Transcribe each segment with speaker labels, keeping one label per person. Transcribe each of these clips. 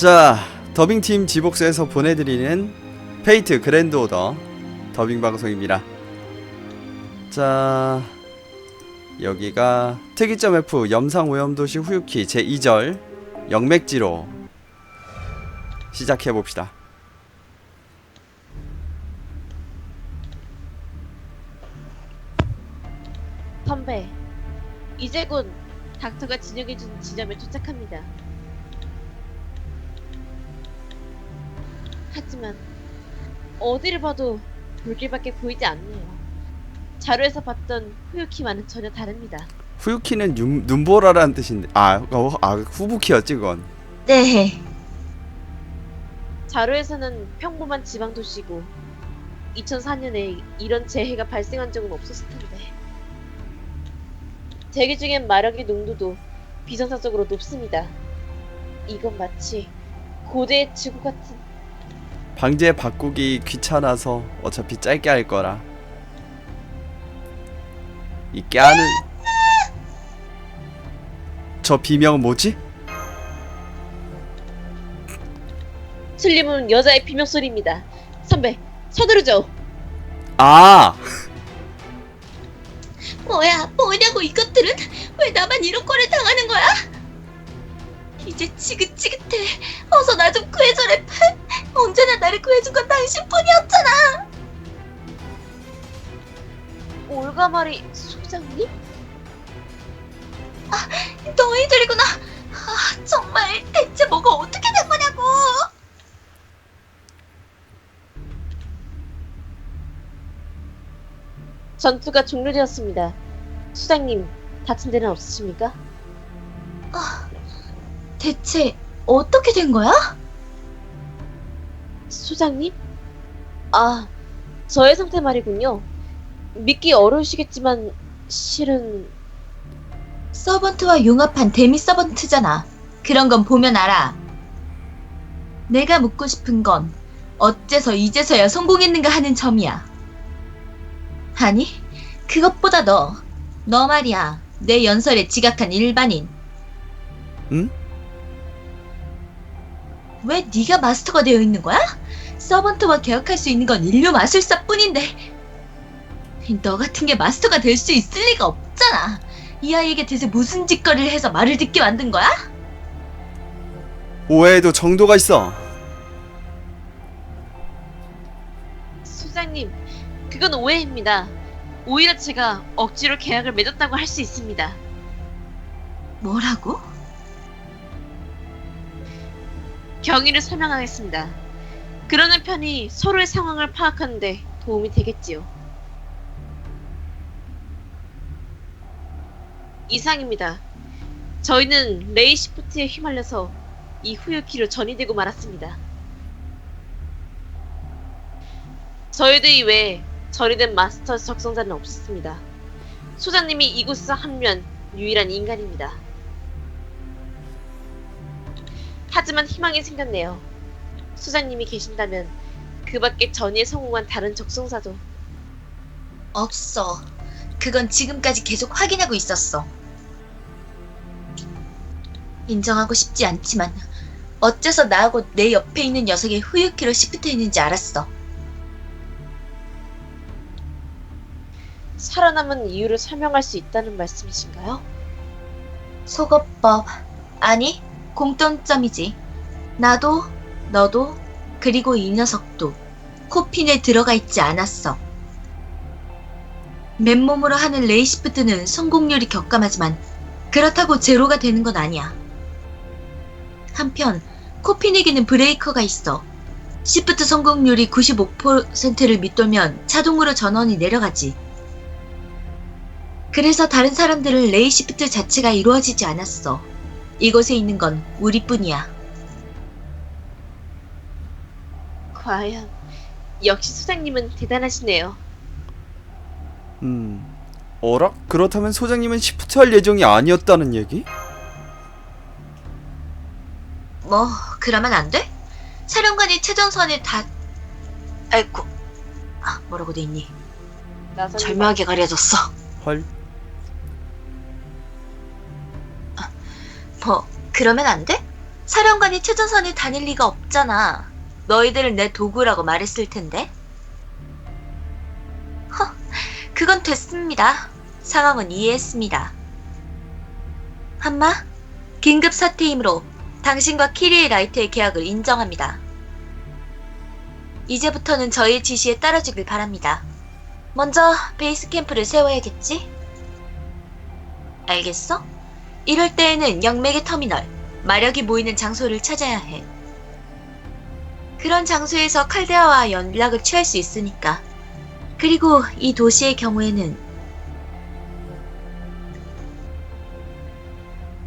Speaker 1: 자, 더빙팀 지복스에서 보내드리는 페이트 그랜드 오더 더빙 방송입니다. 자, 여기가 특이점 F 염상 오염도시 후유키 제2절 영맥지로 시작해 봅시다.
Speaker 2: 선배, 이제 곧 닥터가 진영해준 지점에 도착합니다. 하지만 어디를 봐도 불길밖에 보이지 않네요. 자료에서 봤던 후유키와는 전혀 다릅니다.
Speaker 1: 후유키는 눈, 눈보라라는 뜻인데 아, 어, 아 후부키였지 그건.
Speaker 3: 네.
Speaker 2: 자료에서는 평범한 지방 도시고 2004년에 이런 재해가 발생한 적은 없었을 텐데 대기 중엔 마력의 농도도 비정상적으로 높습니다. 이건 마치 고대의 지구 같은
Speaker 1: 방제 바꾸기 귀찮아서 어차피 짧게 할 거라. 이 깨하는 저 비명 뭐지?
Speaker 2: 틀림은 여자의 비명 소리입니다. 선배, 서두르죠.
Speaker 1: 아
Speaker 3: 뭐야, 뭐냐고 이것들은? 왜 나만 이런 꼴을 당하는 거야? 이제 지긋지긋해. 어서 나 좀 구해줘, 래팔 언제나 나를 구해준 건 당신뿐이었잖아.
Speaker 2: 올가마리 소장님?
Speaker 3: 너희들이구나. 아, 정말 대체 뭐가 어떻게 된 거냐고.
Speaker 2: 전투가 종료되었습니다. 수장님, 다친 데는 없으십니까?
Speaker 3: 대체 어떻게 된 거야?
Speaker 2: 소장님? 아, 저의 상태 말이군요. 믿기 어려우시겠지만 실은
Speaker 3: 서번트와 융합한 데미 서번트잖아. 그런 건 보면 알아. 내가 묻고 싶은 건 어째서 이제서야 성공했는가 하는 점이야. 아니, 그것보다 너, 너 말이야. 내 연설에 지각한 일반인.
Speaker 1: 응?
Speaker 3: 왜 네가 마스터가 되어 있는 거야? 서번트와 계약할 수 있는 건 인류 마술사뿐인데 너 같은 게 마스터가 될 수 있을 리가 없잖아. 이 아이에게 대체 무슨 짓거리를 해서 말을 듣게 만든 거야?
Speaker 1: 오해에도 정도가 있어.
Speaker 2: 소장님, 그건 오해입니다. 오히려 제가 억지로 계약을 맺었다고 할 수 있습니다.
Speaker 3: 뭐라고?
Speaker 2: 경위를 설명하겠습니다. 그러는 편이 서로의 상황을 파악하는데 도움이 되겠지요. 이상입니다. 저희는 레이 시프트에 휘말려서 이 후유키로 전이되고 말았습니다. 저희들 이외에 전이된 마스터 적성자는 없었습니다. 소장님이 이곳에서 합류한 유일한 인간입니다. 하지만 희망이 생겼네요. 수장님이 계신다면 그 밖에 전이에 성공한 다른 적성사도
Speaker 3: 없어. 그건 지금까지 계속 확인하고 있었어. 인정하고 싶지 않지만 어째서 나하고 내 옆에 있는 녀석이 후유키로 시프트 했는지 알았어.
Speaker 2: 살아남은 이유를 설명할 수 있다는 말씀이신가요?
Speaker 3: 속어법. 아니, 공통점이지. 나도, 너도, 그리고 이 녀석도 코핀에 들어가 있지 않았어. 맨몸으로 하는 레이시프트는 성공률이 격감하지만 그렇다고 제로가 되는 건 아니야. 한편 코핀에게는 브레이커가 있어. 시프트 성공률이 95%를 밑돌면 자동으로 전원이 내려가지. 그래서 다른 사람들은 레이시프트 자체가 이루어지지 않았어. 이곳에 있는 건 우리뿐이야.
Speaker 2: 과연 역시 소장님은 대단하시네요.
Speaker 1: 음. 어라? 그렇다면 소장님은 시프트 할 예정이 아니었다는 얘기?
Speaker 3: 뭐 그러면 안 돼? 사령관이 최전선에 다 아이고 아 뭐라고 돼 있니?
Speaker 2: 나선
Speaker 3: 절묘하게 가려졌어.
Speaker 1: 헐.
Speaker 3: 뭐 그러면 안 돼? 사령관이 최전선에 다닐 리가 없잖아. 너희들은 내 도구라고 말했을 텐데. 허, 그건 됐습니다. 상황은 이해했습니다. 한마, 긴급 사태이므로 당신과 키리의 라이트의 계약을 인정합니다. 이제부터는 저희의 지시에 따라주길 바랍니다. 먼저 베이스 캠프를 세워야겠지? 알겠어? 이럴 때에는 영맥의 터미널, 마력이 모이는 장소를 찾아야 해. 그런 장소에서 칼데아와 연락을 취할 수 있으니까. 그리고 이 도시의 경우에는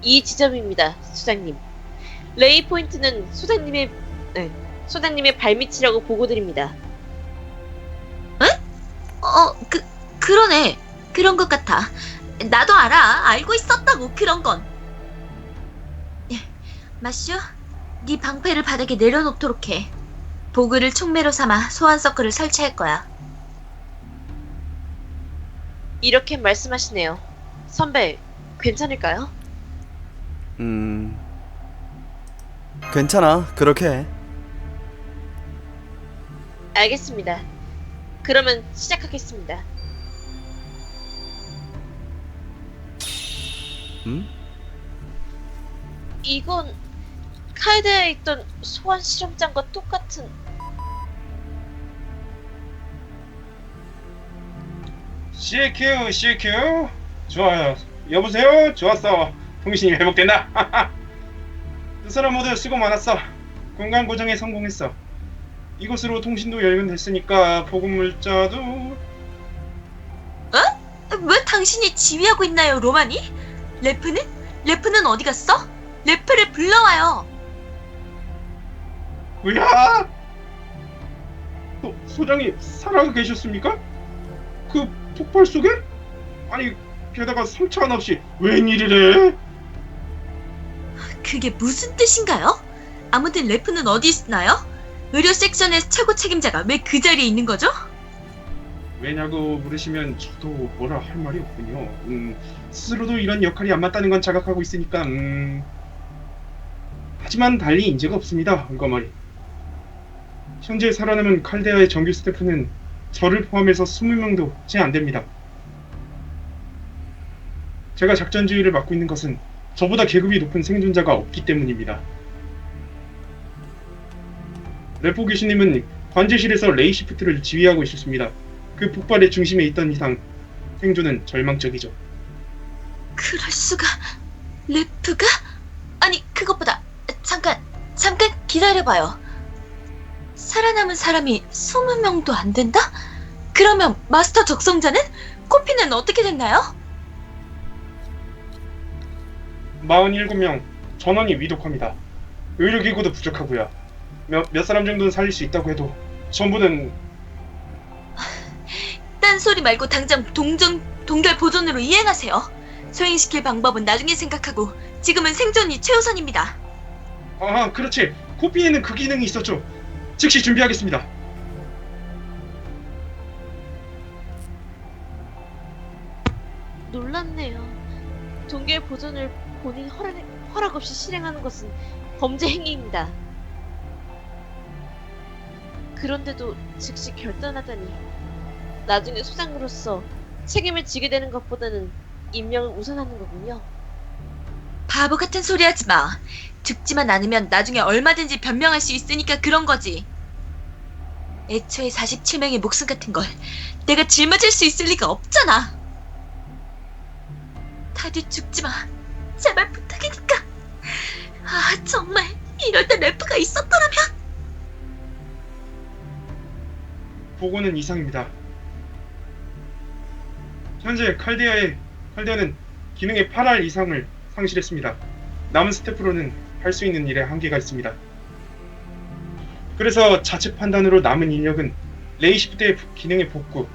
Speaker 2: 이 지점입니다, 소장님. 레이 포인트는 소장님의 네, 소장님의 발밑이라고 보고드립니다.
Speaker 3: 어, 그 그러네. 그런 것 같아. 나도 알아. 알고 있었다고 그런 건. 예, 마슈, 네 방패를 바닥에 내려놓도록 해. 보그를 촉매로 삼아 소환 서클을 설치할 거야.
Speaker 2: 이렇게 말씀하시네요. 선배, 괜찮을까요?
Speaker 1: 음. 괜찮아. 그렇게 해.
Speaker 2: 알겠습니다. 그러면 시작하겠습니다.
Speaker 1: 음?
Speaker 2: 이건 카이드에 있던 소환 실험장과 똑같은
Speaker 4: CQ, CQ. 좋아요. 여보세요? 좋았어. 통신이 회복된다. 두 사람 모두 수고 많았어. 공간 고정에 성공했어. 이곳으로 통신도 열건됐으니까 보급 물자도
Speaker 3: 왜 당신이 지휘하고 있나요, 로마니? 레프는? 레프는 어디 갔어? 레프를 불러와요.
Speaker 4: 뭐야? 소, 소장이 살아 계셨습니까? 그 폭발 속에? 아니 게다가 상처 하나 없이 웬일이래?
Speaker 3: 그게 무슨 뜻인가요? 아무튼 레프는 어디 있나요? 의료 섹션의 최고 책임자가 왜 그 자리에 있는 거죠?
Speaker 4: 왜냐고 물으시면 저도 뭐라 할 말이 없군요. 음, 스스로도 이런 역할이 안 맞다는 건 자각하고 있으니까 음. 하지만 달리 인재가 없습니다. 얼거머리. 현재 살아남은 칼데아의 정규 스태프는 저를 포함해서 20명도 채 안 됩니다. 제가 작전 지휘를 맡고 있는 것은 저보다 계급이 높은 생존자가 없기 때문입니다. 레포 교수님은 관제실에서 레이 시프트를 지휘하고 있었습니다. 그 폭발의 중심에 있던 이상 생존은 절망적이죠.
Speaker 3: 그럴 수가 레프가? 아니 그것보다 잠깐 잠깐 기다려봐요. 살아남은 사람이 20명도 안 된다? 그러면 마스터 적성자는? 코피는 어떻게 됐나요?
Speaker 4: 47명 전원이 위독합니다. 의료기구도 부족하고요. 몇, 몇 사람 정도는 살릴 수 있다고 해도 전부는
Speaker 3: 딴소리 말고 당장 동정 동결 보존으로 이행하세요. 소행시킬 방법은 나중에 생각하고 지금은 생존이 최우선입니다.
Speaker 4: 아 그렇지 코피에는 그 기능이 있었죠. 즉시 준비하겠습니다.
Speaker 2: 놀랍네요. 동계 보존을 본인 허락, 허락 없이 실행하는 것은 범죄 행위입니다. 그런데도 즉시 결단하다니 나중에 소장으로서 책임을 지게 되는 것보다는 인명을 우선하는 거군요.
Speaker 3: 바보 같은 소리 하지 마. 죽지만 않으면 나중에 얼마든지 변명할 수 있으니까 그런 거지. 애초에 47명의 목숨 같은 걸 내가 짊어질 수 있을 리가 없잖아. 다들 죽지 마. 제발 부탁이니까. 아, 정말 이럴 때 래프가 있었더라면.
Speaker 4: 보고는 이상입니다. 현재 칼데아의 칼데아는 기능의 8할 이상을 상실했습니다. 남은 스태프로는 할 수 있는 일에 한계가 있습니다. 그래서 자체 판단으로 남은 인력은 레이시프트의 기능의 복구,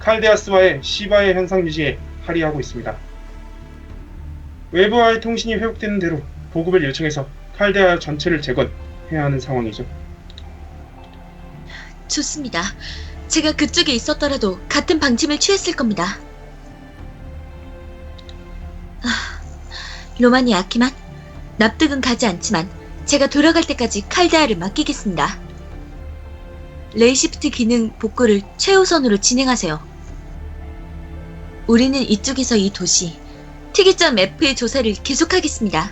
Speaker 4: 칼데아스와의 시바의 현상 유지에 할애하고 있습니다. 외부와의 통신이 회복되는 대로 보급을 요청해서 칼데아 전체를 재건해야 하는 상황이죠.
Speaker 3: 좋습니다. 제가 그쪽에 있었더라도 같은 방침을 취했을 겁니다. 로마니 아키만 납득은 가지 않지만 제가 돌아갈 때까지 칼데아를 맡기겠습니다. 레이시프트 기능 복구를 최우선으로 진행하세요. 우리는 이쪽에서 이 도시, 특이점 F의 조사를 계속하겠습니다.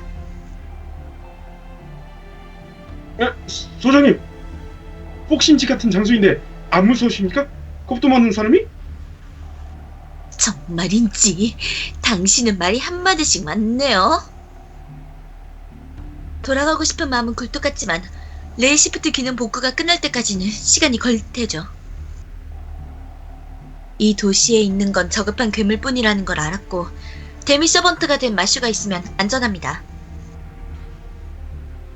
Speaker 4: 아, 소- 소장님, 복심지 같은 장소인데 안 무서우십니까? 겁도 많은 사람이?
Speaker 3: 정말인지 당신은 말이 한마디씩 많네요. 돌아가고 싶은 마음은 굴뚝 같지만 레이시프트 기능 복구가 끝날 때까지는 시간이 걸릴 테죠. 이 도시에 있는 건 저급한 괴물뿐이라는 걸 알았고 데미 서번트가 된 마슈가 있으면 안전합니다.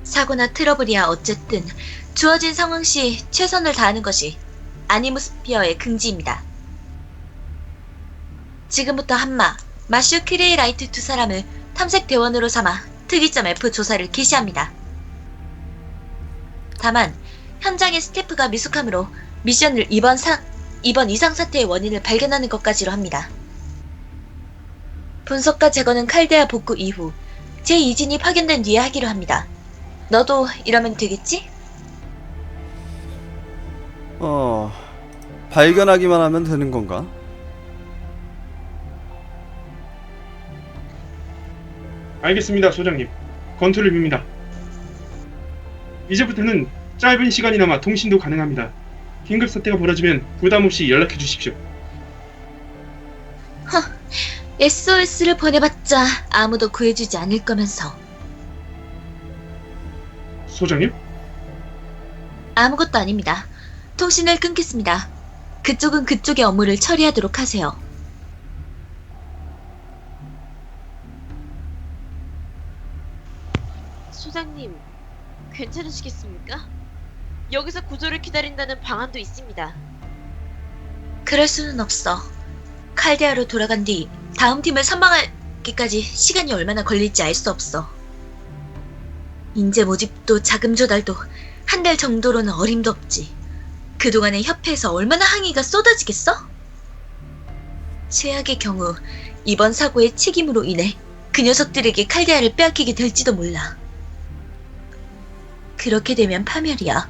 Speaker 3: 사고나 트러블이야 어쨌든 주어진 상황 시 최선을 다하는 것이 아니무스피어의 긍지입니다. 지금부터 한마, 마슈 크레이 라이트 두 사람을 탐색 대원으로 삼아 특이점 F 조사를 개시합니다. 다만 현장의 스태프가 미숙하므로 미션을 이번 사, 이번 이상 사태의 원인을 발견하는 것까지로 합니다. 분석과 제거는 칼데아 복구 이후 제 이진이 파견된 뒤에 하기로 합니다. 너도 이러면 되겠지?
Speaker 1: 어, 발견하기만 하면 되는 건가?
Speaker 4: 알겠습니다, 소장님. 건투를 빕니다. 이제부터는 짧은 시간이나마 통신도 가능합니다. 긴급 사태가 벌어지면 부담 없이 연락해 주십시오.
Speaker 3: SOS를 보내봤자 아무도 구해주지 않을 거면서
Speaker 4: 소장님?
Speaker 3: 아무것도 아닙니다. 통신을 끊겠습니다. 그쪽은 그쪽의 업무를 처리하도록 하세요.
Speaker 2: 괜찮으시겠습니까? 여기서 구조를 기다린다는 방안도 있습니다.
Speaker 3: 그럴 수는 없어. 칼데아로 돌아간 뒤 다음 팀을 선방하기까지 시간이 얼마나 걸릴지 알 수 없어. 인재 모집도 자금 조달도 한 달 정도로는 어림도 없지. 그동안에 협회에서 얼마나 항의가 쏟아지겠어? 최악의 경우 이번 사고의 책임으로 인해 그 녀석들에게 칼데아를 빼앗기게 될지도 몰라. 그렇게 되면 파멸이야.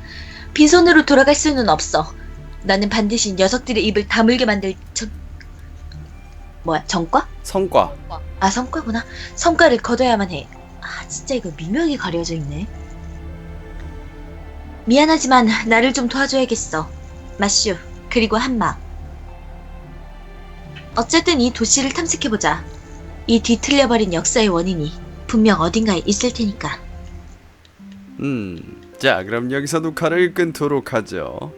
Speaker 3: 빈손으로 돌아갈 수는 없어. 나는 반드시 녀석들의 입을 다물게 만들 전 뭐야 전과?
Speaker 1: 성과.
Speaker 3: 아 성과구나. 성과를 거둬야만 해. 아 진짜 이거 미묘하게 가려져 있네. 미안하지만 나를 좀 도와줘야겠어. 마슈 그리고 한마. 어쨌든 이 도시를 탐색해보자. 이 뒤틀려버린 역사의 원인이 분명 어딘가에 있을 테니까.
Speaker 1: 음, 자, 그럼 여기서 녹화를 끊도록 하죠.